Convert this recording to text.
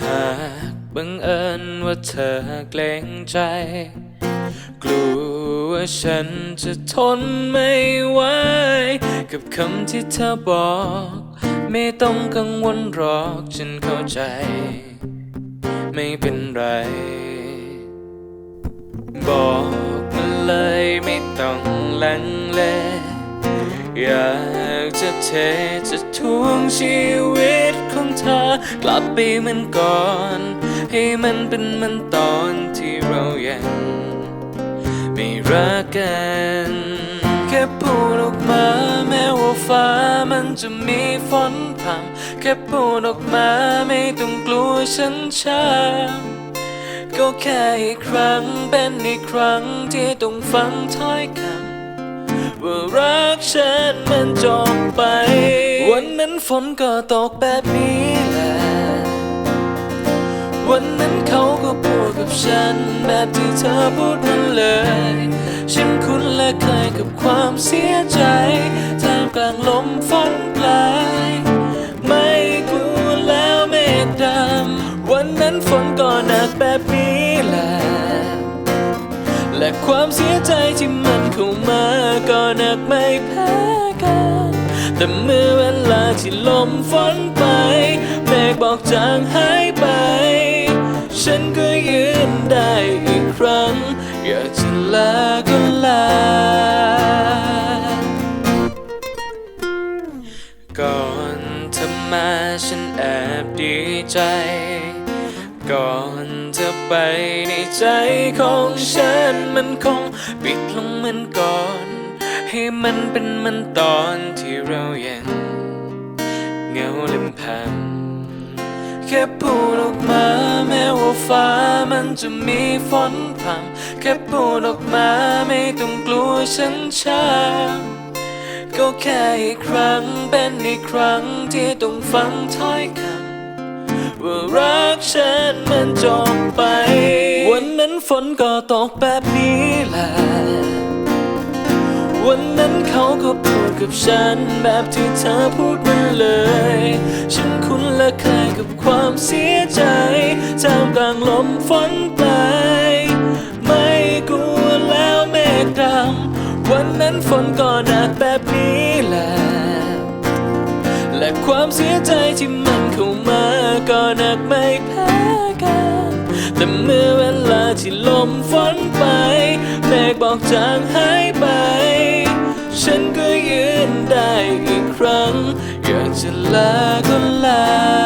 หากบังเอิญว่าเธอเกรงใจ กลัวว่าฉันจะทนไม่ไหว กับคำที่เธอบอก ไม่ต้องกังวลหรอกฉันเข้าใจ ไม่เป็นไร บอก ลังเลอยากจะเทจะทวงชีวิตของเธอกลับไปเหมันก่อน ให้มันเป็นมันตอนที่เรายังไม่รักกันแค่พูดออกมาแม้ว่าฟ้ามันจะมีฝนพรำแค่พูดออกมาไม่ต้องกลัวฉันช้าก็แค่อีกครั้งเป็นอีกครั้งที่ต้องฟังถ้อยคำ ว่ารักฉันมันจบไป วันนั้นฝนก็ตกแบบนี้แหละ วันนั้นเขาก็พูดกับฉัน แบบที่เธอพูดนั่นเลย ฉันคุ้นและเคยกับความเสียใจท่ามกลางลมฝนปลาง และความเสียใจที่มันเข้ามาก็หนักไม่แพ้กัน แต่เมื่อเวลาที่ลมฝนไปเมฆบอกจางหายไป ฉันก็ยืนได้อีกครั้ง อยากจะลาก็ลา ก่อนเธอมาฉันแอบดีใจ ก่อนเธอ ไปในใจของฉันมันคงปิดลงเหมือนก่อน ให้มันเป็นมันตอนที่เรายังเงาลำพังแค่พูดออกมาแม้ว่าฟ้ามันจะมีฝนพรำแค่พูดออกมาไม่ต้องกลัวฉันช้าก็แค่อีกครั้งเป็นอีกครั้งที่ต้องฟังถ้อยคำ ว่ารักฉันมันจบไป วันนั้นฝนก็ตกแบบนี้แหละ วันนั้นเขาก็พูดกับฉันแบบที่เธอพูดมาเลย ฉันคุ้นและเคยกับความเสียใจท่ามกลางลมฝนไปไม่กลัวแล้วเมฆดำวันนั้นฝนก็หนักแบบนี้แหละ และความเสียใจที่ ก็หนักไม่แพ้กัน แต่เมื่อเวลาที่ลมฝนไปเมฆบอกจางหายไป ฉันก็ยืนได้อีกครั้ง อยากจะลาก็ลา